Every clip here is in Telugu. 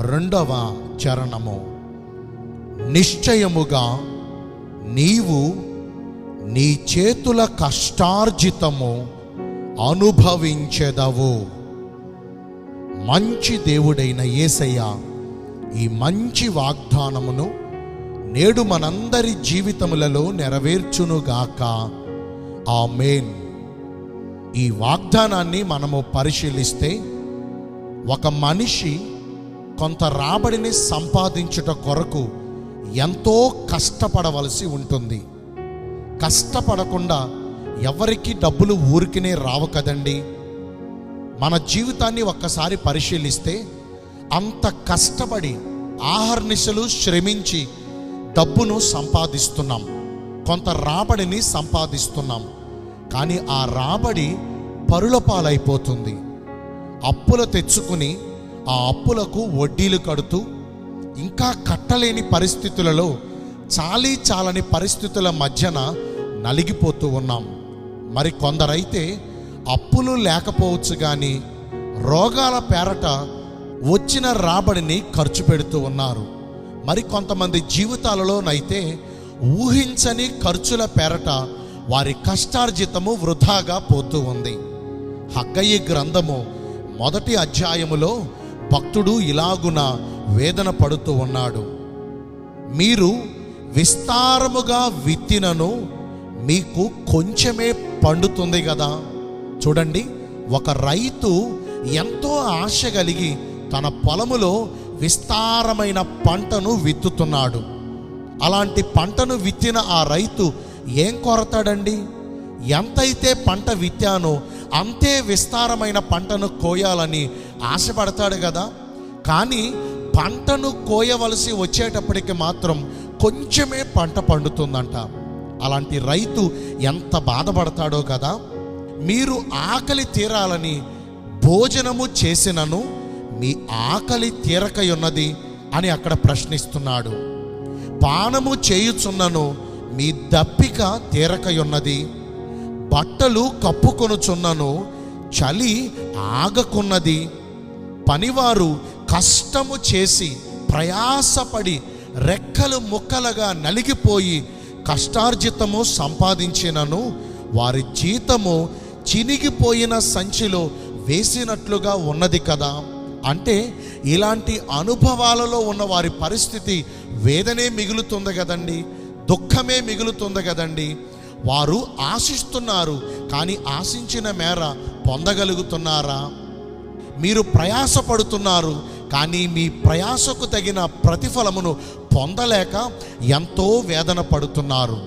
రెండవ చరణము. నిశ్చయముగా నీవు నీ చేతుల కష్టార్జితము అనుభవించెదవు. మంచి దేవుడైన యేసయ్య ఈ మంచి వాగ్దానమును నేడు మనందరి జీవితములలో నెరవేర్చునుగాక. మేన్ ఈ వాగ్దానాన్ని మనము పరిశీలిస్తే ఒక మనిషి కొంత రాబడిని సంపాదించుట కొరకు ఎంతో కష్టపడవలసి ఉంటుంది. కష్టపడకుండా ఎవరికి డబ్బులు ఊరికినే రావు కదండి? మన జీవితాన్ని ఒక్కసారి పరిశీలిస్తే అంత కష్టపడి ఆహర్నిశలు శ్రమించి డబ్బును సంపాదిస్తున్నాం. కొంత రాబడిని సంపాదిస్తున్నాం. కానీ ఆ రాబడి పరుల పాలైపోతుంది. అప్పులు తెచ్చుకుని ఆ అప్పులకు వడ్డీలు కడుతూ ఇంకా కట్టలేని పరిస్థితులలో చాలీ చాలని పరిస్థితుల మధ్యన నలిగిపోతూ ఉన్నాం. మరి కొందరైతే అప్పులు లేకపోవచ్చు కానీ రోగాల పేరట వచ్చిన రాబడిని ఖర్చు పెడుతూ ఉన్నారు. మరి కొంతమంది జీవితాలలోనైతే ఊహించని ఖర్చుల పేరట వారి కష్టార్జితము వృధాగా పోతూ ఉంది. హగ్గయ్య గ్రంథము మొదటి అధ్యాయములో భక్తుడు ఇలాగున వేదన పడుతూ ఉన్నాడు. మీరు విస్తారముగా విత్తినను మీకు కొంచెమే పండుతుంది కదా. చూడండి ఒక రైతు ఎంతో ఆశ కలిగి తన పొలములో విస్తారమైన పంటను విత్తుతున్నాడు. అలాంటి పంటను విత్తిన ఆ రైతు ఏం కొరతాడండి? ఎంతైతే పంట విత్తానో అంతే విస్తారమైన పంటను కోయాలని ఆశపడతాడు కదా. కానీ పంటను కోయవలసి వచ్చేటప్పటికి మాత్రం కొంచెమే పంట పండుతుందంట. అలాంటి రైతు ఎంత బాధపడతాడో కదా. మీరు ఆకలి తీరాలని భోజనము చేసినను మీ ఆకలి తీరకయున్నది అని అక్కడ ప్రశ్నిస్తున్నాడు. పానము చేయుచున్నను మీ దప్పిక తీరకయున్నది. బట్టలు కప్పుకొనుచున్నను చలి ఆగకున్నది. పనివారు కష్టము చేసి ప్రయాసపడి రెక్కలు ముక్కలుగా నలిగిపోయి కష్టార్జితము సంపాదించినను వారి జీతము చినిగిపోయిన సంచిలో వేసినట్లుగా ఉన్నది కదా. అంటే ఇలాంటి అనుభవాలలో ఉన్న వారి పరిస్థితి వేదనే మిగులుతుంది కదండి దుఃఖమే మిగులుతుంది కదండి. వారు ఆశిస్తున్నారు కానీ ఆశించిన మేర పొందగలుగుతున్నారా? మీరు ప్రయాసపడుతున్నారు కానీ మీ ప్రయాసకు తగిన ప్రతిఫలమును పొందలేక ఎంతో వేదన పడుతున్నారు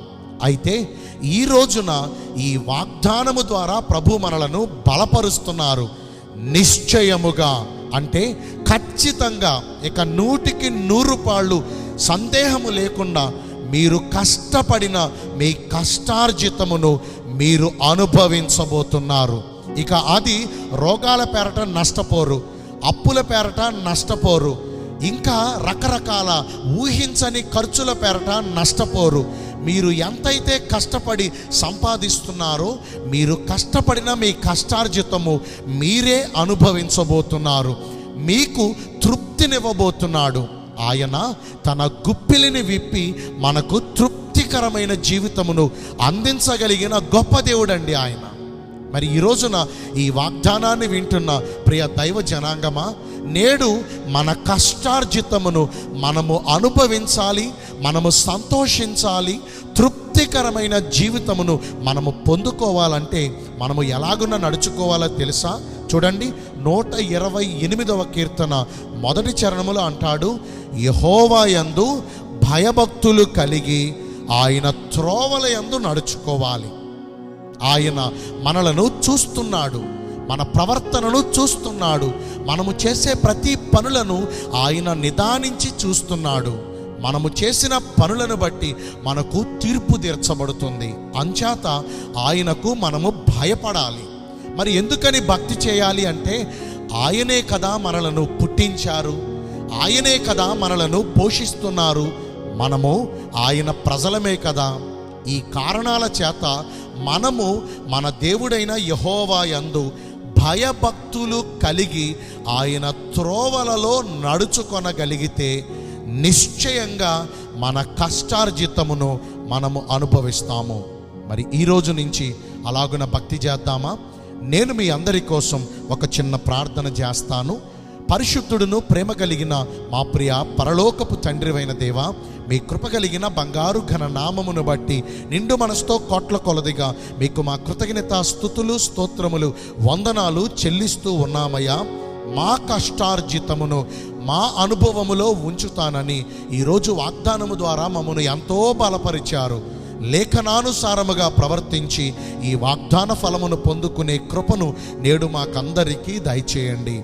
అయితే ఈ రోజున ఈ వాగ్దానము ద్వారా ప్రభు మనలను బలపరుస్తున్నారు. నిశ్చయముగా అంటే ఖచ్చితంగా ఇక నూటికి నూరు పాళ్ళు సందేహము లేకుండా మీరు కష్టపడిన మీ కష్టార్జితమును మీరు అనుభవించబోతున్నారు. ఇక అది రోగాల పేరట నష్టపోరు అప్పుల పేరట నష్టపోరు ఇంకా రకరకాల ఊహించని ఖర్చుల పేరట నష్టపోరు. మీరు ఎంతైతే కష్టపడి సంపాదిస్తున్నారో మీరు కష్టపడిన మీ కష్టార్జితము మీరే అనుభవించబోతున్నారు. మీకు తృప్తినివ్వబోతున్నాడు. ఆయన తన గుప్పిలిని విప్పి మనకు తృప్తికరమైన జీవితమును అందించగలిగిన గొప్ప దేవుడండి ఆయన. మరి ఈ రోజున ఈ వాగ్దానాన్ని వింటున్న ప్రియ దైవ జనాంగమా నేడు మన కష్టార్జితమును మనము అనుభవించాలి మనము సంతోషించాలి తృప్తికరమైన జీవితమును మనము పొందుకోవాలంటే మనము ఎలాగున్న నడుచుకోవాలో తెలుసా? చూడండి నూట ఇరవై ఎనిమిదవ కీర్తన మొదటి చరణములో అంటాడు యహోవాయందు భయభక్తులు కలిగి ఆయన త్రోవల యందు నడుచుకోవాలి. ఆయన మనలను చూస్తున్నాడు. మన ప్రవర్తనను చూస్తున్నాడు. మనము చేసే ప్రతి పనులను ఆయన నిదానించి చూస్తున్నాడు. మనము చేసిన పనులను బట్టి మనకు తీర్పు తీర్చబడుతుంది. అంచేత ఆయనకు మనము భయపడాలి. మరి ఎందుకని భక్తి చేయాలి అంటే ఆయనే కదా మనలను పుట్టించారు. ఆయనే కదా మనలను పోషిస్తున్నారు. మనము ఆయన ప్రజలమే కదా. ఈ కారణాల చేత మనము మన దేవుడైన యహోవా యందు భయభక్తులు కలిగి ఆయన త్రోవలలో నడుచుకొనగలిగితే నిశ్చయంగా మన కష్టార్జితమును మనము అనుభవిస్తాము. మరి ఈ రోజు నుంచి అలాగున భక్తి చేద్దామా? నేను మీ అందరి కోసం ఒక చిన్న ప్రార్థన చేస్తాను. పరిశుద్ధుడును ప్రేమ కలిగిన మా ప్రియ పరలోకపు తండ్రివైన దేవ మీ కృప కలిగిన బంగారు ఘన నామమును బట్టి నిండు మనసుతో కోట్ల కొలదిగా మీకు మా కృతజ్ఞత స్థుతులు స్తోత్రములు వందనాలు చెల్లిస్తూ ఉన్నామయ్యా. మా కష్టార్జితమును మా అనుభవములో ఉంచుతానని ఈరోజు వాగ్దానము ద్వారా మమ్మను ఎంతో బలపరిచారు. లేఖనానుసారముగా ప్రవర్తించి ఈ వాగ్దాన ఫలమును పొందుకునే కృపను నేడు మాకందరికీ దయచేయండి.